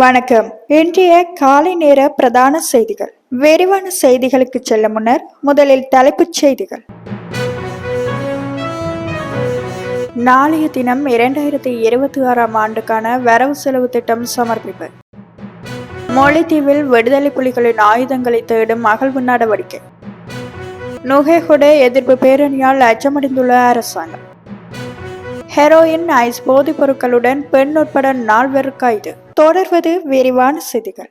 வணக்கம். இன்றைய காலை நேர பிரதான செய்திகள். விரிவான செய்திகளுக்கு செல்ல முன்னர் முதலில் தலைப்புச் செய்திகள். நாளைய தினம் இரண்டாயிரத்தி இருபத்தி ஆறாம் ஆண்டுக்கான வரவு செலவு திட்டம் சமர்ப்பிப்பு. மொழித்தீவில் விடுதலை புலிகளின் ஆயுதங்களை தேடும் அகழ்வு நடவடிக்கை. நுகேகொட எதிர்ப்பு பேரணியால் அச்சமடைந்துள்ள அரசாங்கம். ஹெரோயின் ஐஸ் போதைப் பொருட்களுடன் பெண் உட்பட நால்வர் கைது தொடர்வது விரிவான செய்திகள்.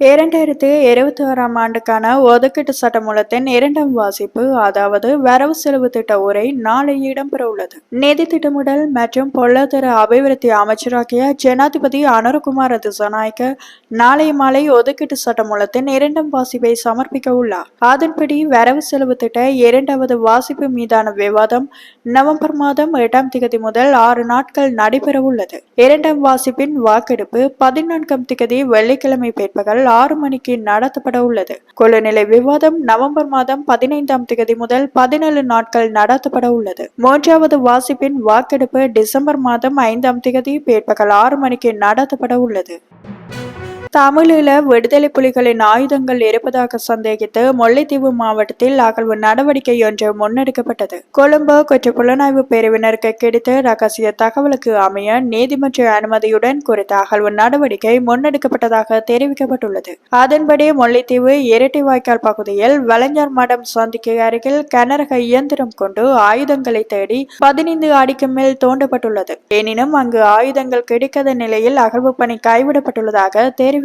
இரண்டாயிரத்து இருபத்தி ஆறாம் ஆண்டுக்கான ஒதுக்கீட்டு சட்டமூலத்தின் இரண்டாம் வாசிப்பு அதாவது வரவு செலவு திட்ட உரை நாளை இடம்பெற உள்ளது நிதி திட்டமிடல் மற்றும் பொருளாதார அபிவிருத்தி அமைச்சராகிய ஜனாதிபதி அனுரகுமார் திசநாயக்க நாளை மாலை ஒதுக்கீட்டு சட்டமூலத்தின் இரண்டாம் வாசிப்பை சமர்ப்பிக்க உள்ளார். அதன்படி வரவு செலவு திட்ட இரண்டாவது வாசிப்பு மீதான விவாதம் நவம்பர் மாதம் எட்டாம் திகதி முதல் ஆறு நாட்கள் நடைபெற உள்ளது இரண்டாம் வாசிப்பின் வாக்கெடுப்பு பதினான்காம் திகதி வெள்ளிக்கிழமை பிற்பகல் ஆறு மணிக்கு நடத்தப்பட உள்ளது. கொள்ளுநிலை விவாதம் நவம்பர் மாதம் பதினைந்தாம் தேதி முதல் பதினேழு நாட்கள் நடத்தப்பட உள்ளது. மூன்றாவது வாசிப்பின் வாக்கெடுப்பு டிசம்பர் மாதம் ஐந்தாம் தேதி பிற்பகல் ஆறு மணிக்கு நடத்தப்பட உள்ளது. தமிழீழ விடுதலை புலிகளின் ஆயுதங்கள் இருப்பதாக சந்தேகித்து முல்லைத்தீவு மாவட்டத்தில் அகழ்வு நடவடிக்கை ஒன்று முன்னெடுக்கப்பட்டது. கொழும்பு குற்ற புலனாய்வு பிரிவினருக்கு கிடைத்த ரகசிய தகவலுக்கு அமைய நீதிமன்ற அனுமதியுடன் குறித்த அகழ்வு நடவடிக்கை முன்னெடுக்கப்பட்டதாக தெரிவிக்கப்பட்டுள்ளது. அதன்படி முல்லைத்தீவு இரட்டை வாய்க்கால் பகுதியில் வலைஞர் மடம் சந்திக்கு அருகில் கனரக இயந்திரம் கொண்டு ஆயுதங்களை தேடி பதினைந்து அடிக்கு மேல் தோண்டப்பட்டுள்ளது. எனினும் அங்கு ஆயுதங்கள் கிடைக்காத நிலையில் அகழ்வு பணி கைவிடப்பட்டுள்ளதாக தெரிவித்தார்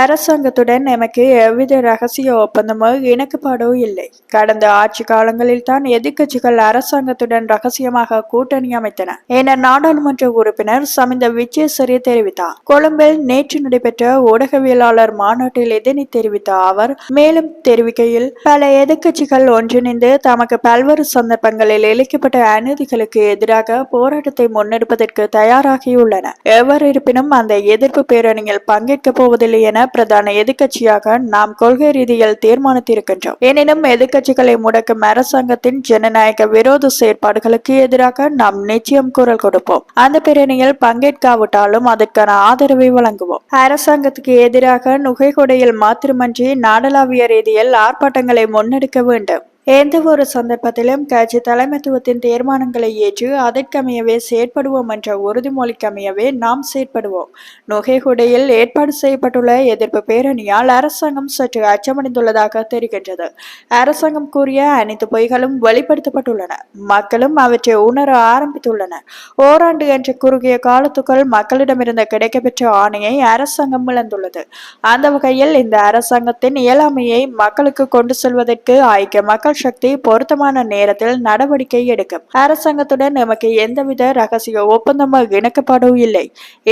அரசாங்கத்துடன் எமக்கு எவ்வித ரகசிய ஒப்பந்தமோ இணக்குப்பாடோ இல்லை. கடந்த ஆட்சி காலங்களில் தான் எதிர்க்கட்சிகள் அரசாங்கத்துடன் ரகசியமாக கூட்டணி அமைத்தன என நாடாளுமன்ற உறுப்பினர் சமிந்த விஜயசரி தெரிவித்தார். கொழும்பில் நேற்று நடைபெற்ற ஊடகவியலாளர் மாநாட்டில் இதனை தெரிவித்த அவர் மேலும் தெரிவிக்கையில் பல எதிர்க்கட்சிகள் ஒன்றிணைந்து தமக்கு பல்வேறு சந்தர்ப்பங்களில் இழைக்கப்பட்ட அநீதிகளுக்கு எதிராக போராட்டத்தை முன்னெடுப்பதற்கு தயாராகியுள்ளன. எவர் இருப்பினும் அந்த எதிர்ப்பு பேரணியில் பங்கேற்க போவதில்லை என பிரதான எதிர்க்கட்சியாக நாம் கொள்கை ரீதியில் தீர்மானித்திருக்கின்றோம். எனினும் எதிர்க்கட்சிகளை முடக்கும் அரசாங்கத்தின் ஜனநாயக விரோத செயற்பாடுகளுக்கு எதிராக நாம் நிச்சயம் குரல் கொடுப்போம். அந்த பேரணியில் பங்கேற்காவிட்டாலும் அதற்கான ஆதரவை வழங்குவோம். அரசாங்கத்துக்கு எதிராக நுகைகொடையில் மாத்திரமன்றி நாடளாவிய ரீதியில் ஆர்ப்பாட்டங்களை முன்னெடுக்க வேண்டும். எந்த ஒரு சந்தர்ப்பத்திலும் கட்சி தலைமைத்துவத்தின் தீர்மானங்களை ஏற்று அதற்கமையவே செயற்படுவோம் என்ற உறுதிமொழிக்கமையவே நாம் செயற்படுவோம். நுகைகுடையில் ஏற்பாடு செய்யப்பட்டுள்ள எதிர்ப்பு பேரணியால் அரசாங்கம் சற்று அச்சமடைந்துள்ளதாக தெரிகின்றது. அரசாங்கம் கூறிய அனைத்து பொய்களும் வெளிப்படுத்தப்பட்டுள்ளன. மக்களும் அவற்றை உணர ஆரம்பித்துள்ளனர். ஓராண்டு என்ற குறுகிய காலத்துக்குள் மக்களிடமிருந்து கிடைக்கப்பெற்ற ஆணையை அரசாங்கம் இழந்துள்ளது. அந்த வகையில் இந்த அரசாங்கத்தின் இயலாமையை மக்களுக்கு கொண்டு செல்வதற்கு ஐக்கிய மக்கள் சக்தி பொருத்தமான நேரத்தில் நடவடிக்கை எடுக்கும். அரசாங்கத்துடன் நமக்கு எந்தவித ரகசிய ஒப்பந்தமும் இணக்கப்பாடும் இல்லை.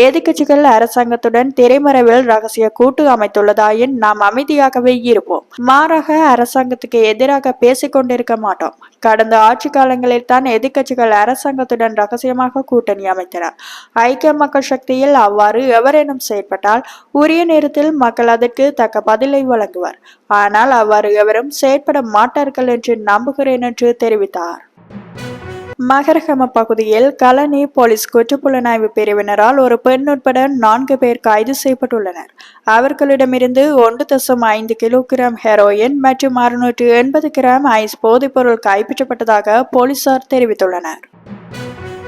எதிர்கட்சிகள் அரசாங்கத்துடன் திரைமறைவில் ரகசிய கூட்டு அமைத்துள்ளதாயின் நாம் அமைதியாகவே இருப்போம். மாறாக அரசாங்கத்துக்கு எதிராக பேசிக்கொண்டிருக்க மாட்டோம். கடந்த ஆட்சி காலங்களில் தான் எதிர்கட்சிகள் அரசாங்கத்துடன் ரகசியமாக கூட்டணி அமைத்தனர். ஐக்கிய மக்கள் சக்தியில் அவ்வாறு எவரேனும் செயற்பட்டால் உரிய நேரத்தில் மக்கள் அதற்கு தக்க பதிலை வழங்குவார். ஆனால் அவ்வாறு எவரும் செயற்பட மாட்டார்கள் என்று நம்புகிறேன் என்று தெரிவித்தார். மகரகம பகுதியில் கலனி போலீஸ் குற்றப்புலனாய்வு பிரிவினரால் ஒரு பெண் உட்பட நான்கு பேர் கைது செய்யப்பட்டுள்ளனர். அவர்களிடமிருந்து ஒன்று தசம் ஐந்து கிலோகிராம் ஹெரோயின் மற்றும் அறுநூற்று எண்பது கிராம் ஐஸ் போதைப்பொருள் கைப்பற்றப்பட்டதாக போலீசார் தெரிவித்துள்ளனர்.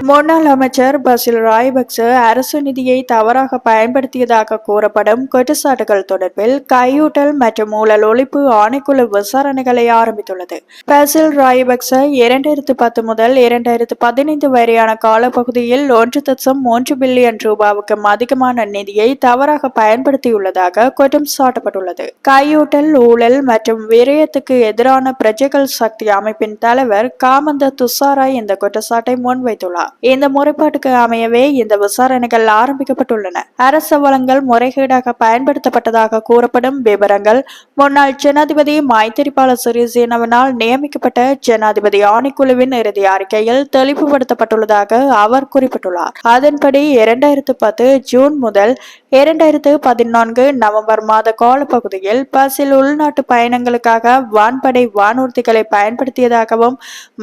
முன்னாள் அமைச்சர் பசில் ராயபக்ச அரசு நிதியை தவறாக பயன்படுத்தியதாக கூறப்படும் குற்றச்சாட்டுகள் தொடர்பில் கையூட்டல் மற்றும் ஊழல் ஒழிப்பு ஆணைக்குழு விசாரணைகளை ஆரம்பித்துள்ளது. பசில் ராயபக்ச இரண்டாயிரத்து பத்து முதல் இரண்டாயிரத்து பதினைந்து வரையான காலப்பகுதியில் ஒன்று தசம் மூன்று பில்லியன் ரூபாவுக்கும் அதிகமான நிதியை தவறாக பயன்படுத்தியுள்ளதாக குற்றம் சாட்டப்பட்டுள்ளது. கையூட்டல் ஊழல் மற்றும் விரயத்துக்கு எதிரான பிரஜைகள் சக்தி அமைப்பின் தலைவர் காமந்த துசாரா இந்த குற்றச்சாட்டை முன்வைத்துள்ளார். இந்த முறைப்பாட்டுக்கு அமையவே இந்த விசாரணைகள் ஆரம்பிக்கப்பட்டுள்ளன. அரச வளங்கள் முறைகேடாக பயன்படுத்தப்பட்டதாக கூறப்படும் விவரங்கள் முன்னாள் ஜனாதிபதி மைத்திரிபால சிறிசேனவனால் நியமிக்கப்பட்ட ஜனாதிபதி ஆணைக்குழுவின் இறுதி அறிக்கையில் தெளிவுபடுத்தப்பட்டுள்ளதாக அவர் குறிப்பிட்டுள்ளார். அதன்படி இரண்டாயிரத்து பத்து ஜூன் முதல் இரண்டாயிரத்து பதினான்கு நவம்பர் மாத காலப்பகுதியில் பஸ்ஸில் உள்நாட்டு பயணங்களுக்காக வான்படை வானூர்திகளை பயன்படுத்தியதாகவும்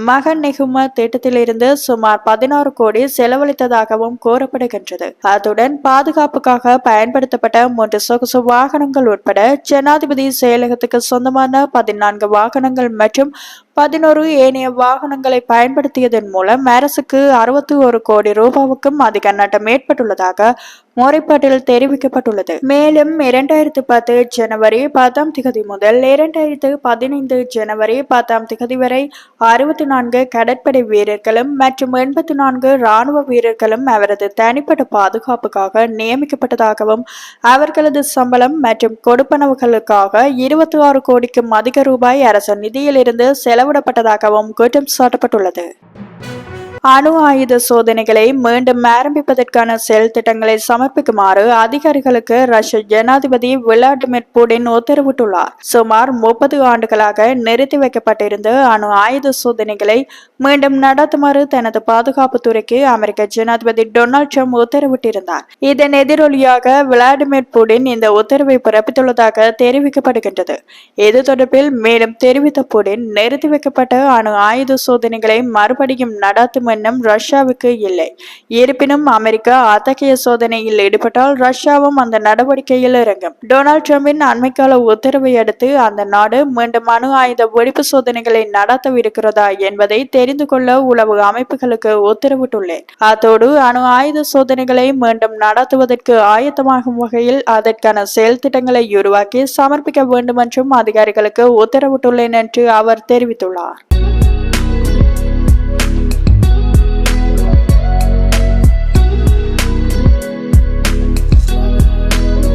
மகன் நெகும திட்டத்திலிருந்து சுமார் பதினாறு கோடி செலவழித்ததாகவும் கூறப்படுகின்றது. அத்துடன் பாதுகாப்புக்காக பயன்படுத்தப்பட்ட மூன்று சொகுசு வாகனங்கள் உட்பட ஜனாதிபதி செயலகத்துக்கு சொந்தமான பதினான்கு வாகனங்கள் மற்றும் பதினோரு ஏனைய வாகனங்களை பயன்படுத்தியதன் மூலம் அரசுக்கு அறுபத்தி ஒரு கோடி ரூபாவுக்கும் அதிக நட்டம் ஏற்பட்டுள்ளதாக முறைப்பாட்டில் தெரிவிக்கப்பட்டுள்ளது. மேலும் இரண்டாயிரத்து பத்து ஜனவரி பத்தாம் திகதி முதல் இரண்டாயிரத்து பதினைந்து ஜனவரி பத்தாம் திகதி வரை அறுபத்தி நான்கு கடற்படை வீரர்களும் மற்றும் எண்பத்தி நான்கு ராணுவ வீரர்களும் அவரது தனிப்பட்ட பாதுகாப்புக்காக நியமிக்கப்பட்டதாகவும் அவர்களது சம்பளம் மற்றும் கொடுப்பனவுகளுக்காக இருபத்தி ஆறு கோடிக்கும் அதிக ரூபாய் அரசு நிதியிலிருந்து செலவிடப்பட்டதாகவும் குற்றம் சாட்டப்பட்டுள்ளது. அணு ஆயுத சோதனைகளை மீண்டும் ஆரம்பிப்பதற்கான செயல் திட்டங்களை சமர்ப்பிக்குமாறு அதிகாரிகளுக்கு ரஷ்ய ஜனாதிபதி விளாடிமிர் புடின் உத்தரவிட்டுள்ளார். சுமார் முப்பது ஆண்டுகளாக நிறுத்தி வைக்கப்பட்டிருந்த அணு ஆயுத சோதனைகளை மீண்டும் நடத்துமாறு தனது பாதுகாப்புத்துறைக்கு அமெரிக்க ஜனாதிபதி டொனால்ட் ட்ரம்ப் உத்தரவிட்டிருந்தார். இதன் எதிரொலியாக விளாடிமிர் புடின் இந்த உத்தரவை பிறப்பித்துள்ளதாக தெரிவிக்கப்படுகின்றது. இது தொடர்பில் மேலும் தெரிவித்த புடின் நிறுத்தி வைக்கப்பட்ட அணு ஆயுத சோதனைகளை மறுபடியும் நடத்தும் எண்ணம் ரஷ்யாவுக்கு இல்லை. இருப்பினும் அமெரிக்கா அத்தகைய சோதனையில் ஈடுபட்டால் ரஷ்யாவும் அந்த நடவடிக்கையில் இறங்கும். டொனால்ட் ட்ரம்பின் அண்மைக்கால உத்தரவை அடுத்து அந்த நாடு மீண்டும் அணு ஆயுத ஒழிப்பு சோதனைகளை நடத்தவிருக்கிறதா என்பதை தெரிந்து கொள்ள உளவு அமைப்புகளுக்கு உத்தரவிட்டுள்ளேன். அத்தோடு அணு ஆயுத சோதனைகளை மீண்டும் நடத்துவதற்கு ஆயத்தமாகும் வகையில் அதற்கான செயல் திட்டங்களை உருவாக்கி சமர்ப்பிக்க வேண்டும் என்றும் அதிகாரிகளுக்கு உத்தரவிட்டுள்ளேன் என்று அவர் தெரிவித்துள்ளார்.